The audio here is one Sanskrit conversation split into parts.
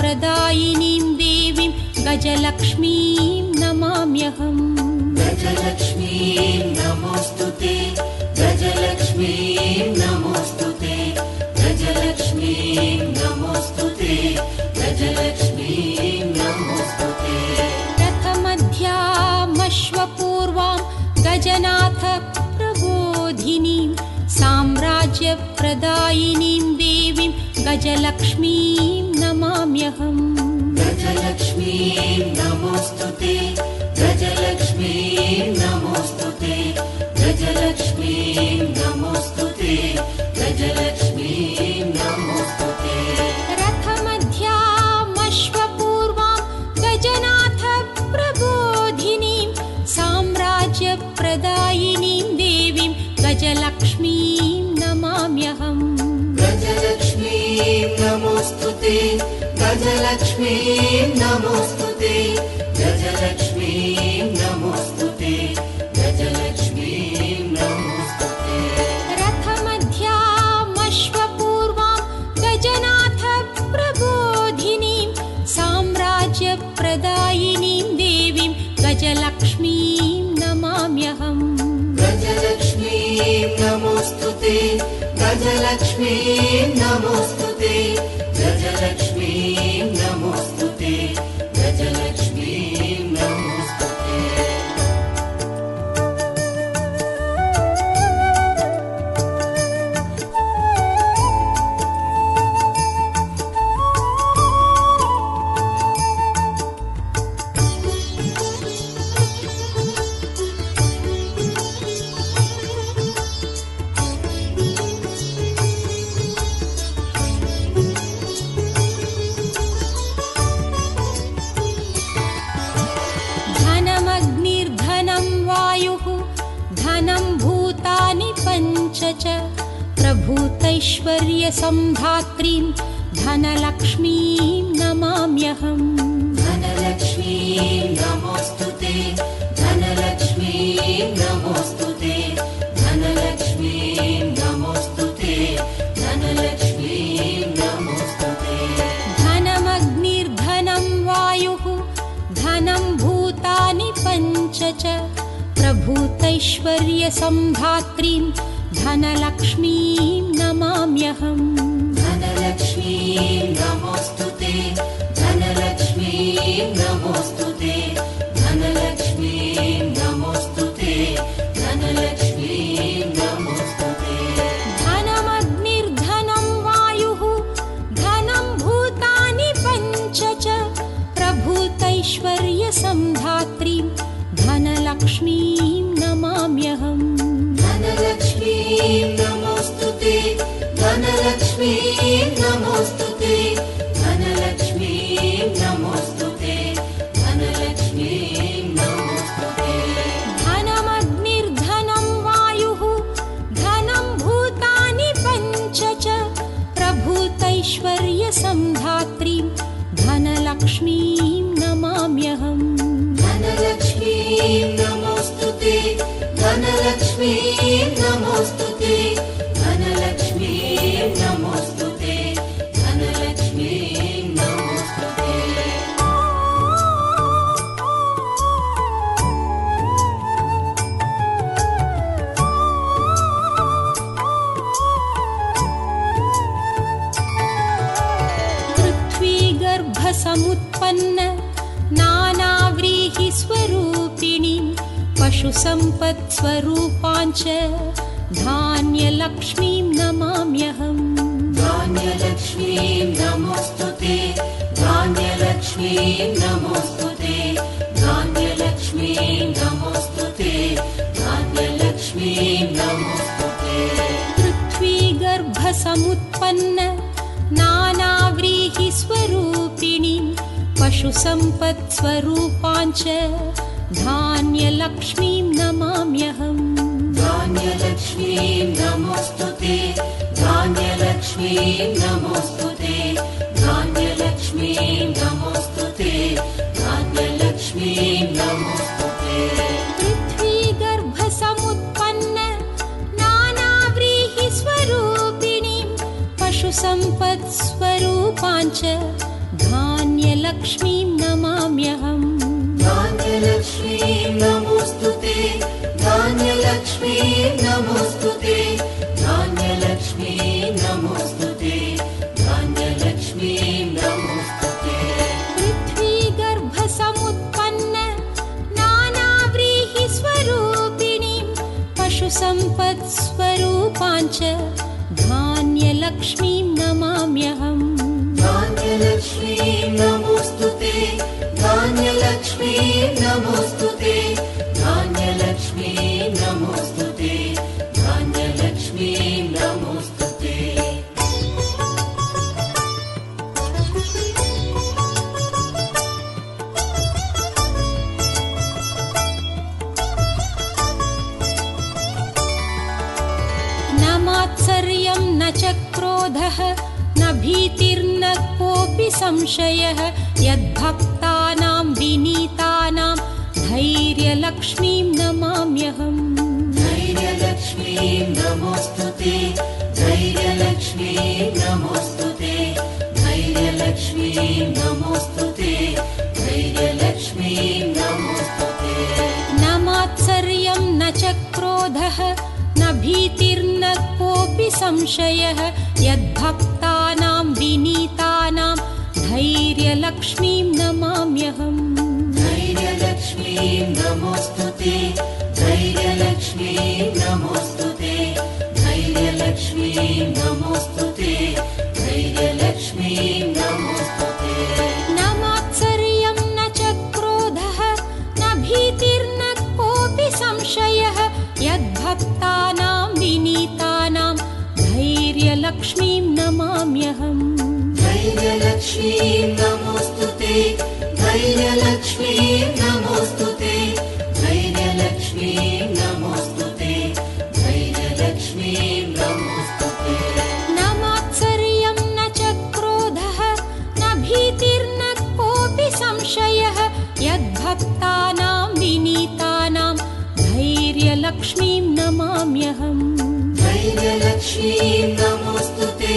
प्रदायिनीं देवीं गजलक्ष्मीं नमाम्यहम्। गजलक्ष्मीं नमोऽस्तु ते गजलक्ष्मीं नमोऽस्तु ते गजलक्ष्मीं नमोऽस्तु ते गजलक्ष्मीं नमोऽस्तु ते। रथमध्यामश्वपूर्वां गजनाथ प्रबोधिनीं साम्राज्यप्रदायिनीं देवीं गजलक्ष्मीं नमाम्यहम्। गजलक्ष्मीं नमोऽस्तु ते गजलक्ष्मीं नमोऽस्तु ते गजलक्ष्मीं नमोऽस्तु ते गजलक्ष्मीं नमोऽस्तु ते। रथमध्यामश्वपूर्वां गजनाथ प्रबोधिनीं साम्राज्यप्रदायिनीं देवीं गजलक्ष्मीं नमोऽस्तु ते गजलक्ष्मीं नमोऽस्तु ते गजलक्ष्मीं नमोऽस्तु ते गजलक्ष्मीं नमोऽस्तु ते रथमध्यामश्वपूर्वां गजनाथ प्रबोधिनीं साम्राज्यप्रदायिनीं देवीं गजलक्ष्मीं नमाम्यहम्। गजलक्ष्मीं नमोऽस्तु ते गजलक्ष्मीं नमोऽस्तु ते प्रभूतैश्वर्यसम्धात्रीं धनलक्ष्मीं नमाम्यहम्। धनलक्ष्मीं नमोऽस्तु ते धनलक्ष्मीं नमोऽस्तु ते धनलक्ष्मीं नमोऽस्तु ते धनलक्ष्मीं नमोऽस्तु ते। धनमग्निर्धनं वायुः धनं भूतानि पञ्च च। प्रभूतैश्वर्यसम्धात्रीं धनलक्ष्मीं नमाम्यहम् धनलक्ष्मीं नमोऽस्तु ते। धनलक्ष्मीं नमोऽस्तु ते। धनलक्ष्मीं नमोऽस्तु ते। धनमग्निर्धनं वायुः धनं भूतानि पञ्च च। प्रभूतैश्वर्यसम्धात्रीं धनलक्ष्मीं नमाम्यहम्। धनलक्ष्मीं नमोऽस्तु ते। धनलक्ष्मीं नमोऽस्तु ते। धनलक्ष्मीं पशुसम्पत्स्वरूपाञ्च धान्यलक्ष्मीं नमाम्यहम्। धान्यलक्ष्मीं नमोऽस्तु ते धान्यलक्ष्मीं नमोऽस्तु ते धान्यलक्ष्मीं नमोऽस्तु ते धान्यलक्ष्मीं नमोऽस्तु ते। पृथ्वीगर्भसमुत्पन्न नानाव्रीहिस्वरूपिणीं पशुसम्पत्स्वरूपाञ्च धान्यलक्ष्मीं नमाम्यहम्। धान्यलक्ष्मीं नमोऽस्तु ते धान्यलक्ष्मीं नमोऽस्तु ते धान्यलक्ष्मीं नमोऽस्तु ते धान्यलक्ष्मीं नमोऽस्तु ते। पृथ्वीगर्भसमुत्पन्न नानाव्रीहिस्वरूपिणीं पशुसम्पत्स्वरूपाञ्च धान्यलक्ष्मीं धान्यलक्ष्मीं नमाम्यहम् धान्यलक्ष्मीं नमोऽस्तु ते धान्यलक्ष्मीं नमोऽस्तु ते धान्यलक्ष्मीं नमोऽस्तु ते धान्यलक्ष्मीं नमोऽस्तु ते पृथ्वीगर्भसमुत्पन्न नानाव्रीहिस्वरूपिणीं पशुसम्पत्स्वरूपाञ्च धान्यलक्ष्मीं नमाम्यहम्। धान्यलक्ष्मीं धान्यलक्ष्मीं नमोऽस्तु ते। धान्यलक्ष्मीं नमोऽस्तु ते। धान्यलक्ष्मीं नमोऽस्तु ते। न मात्सर्यं न च क्रोधः न भीतिर्न कोऽपि संशयः। यद्भक्तानां विनीतानां धैर्यलक्ष्मीं नमाम्यहम्। धैर्यलक्ष्मीं नमोऽस्तु ते धैर्यलक्ष्मीं नमोऽस्तु ते धैर्यलक्ष्मीं नमोऽस्तु ते धैर्यलक्ष्मीं नमोऽस्तु ते। न मात्सर्यं न च क्रोधः न भीतिर्न कोऽपि संशयः यद्भक्तानां विनीतानां धैर्यलक्ष्मीं नमाम्यहम्। धैर्यलक्ष्मीं नमोऽस्तु ते धैर्यलक्ष्मीं नमोऽस्तु ते धैर्यलक्ष्मीं नमोऽस्तु ते धैर्यलक्ष्मीं नमोऽस्तु ते। न मात्सर्यं न च क्रोधः न भीतिर्न कोऽपि संशयः यद्भक्तानां विनीतानां धैर्यलक्ष्मीं नमाम्यहम् धैर्यलक्ष्मीं नमोऽस्तु ते। धैर्यलक्ष्मीं नमोऽस्तु ते। धैर्यलक्ष्मीं नमोऽस्तु ते। धैर्यलक्ष्मीं नमोऽस्तु ते। न मात्सर्यं न च क्रोधः न भीतिर्न कोऽपि संशयः। यद्भक्तानां विनीतानां धैर्यलक्ष्मीं नमाम्यहम्। धैर्यलक्ष्मीं नमोऽस्तु ते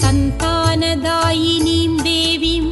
सन्तानदायिनीं देवीं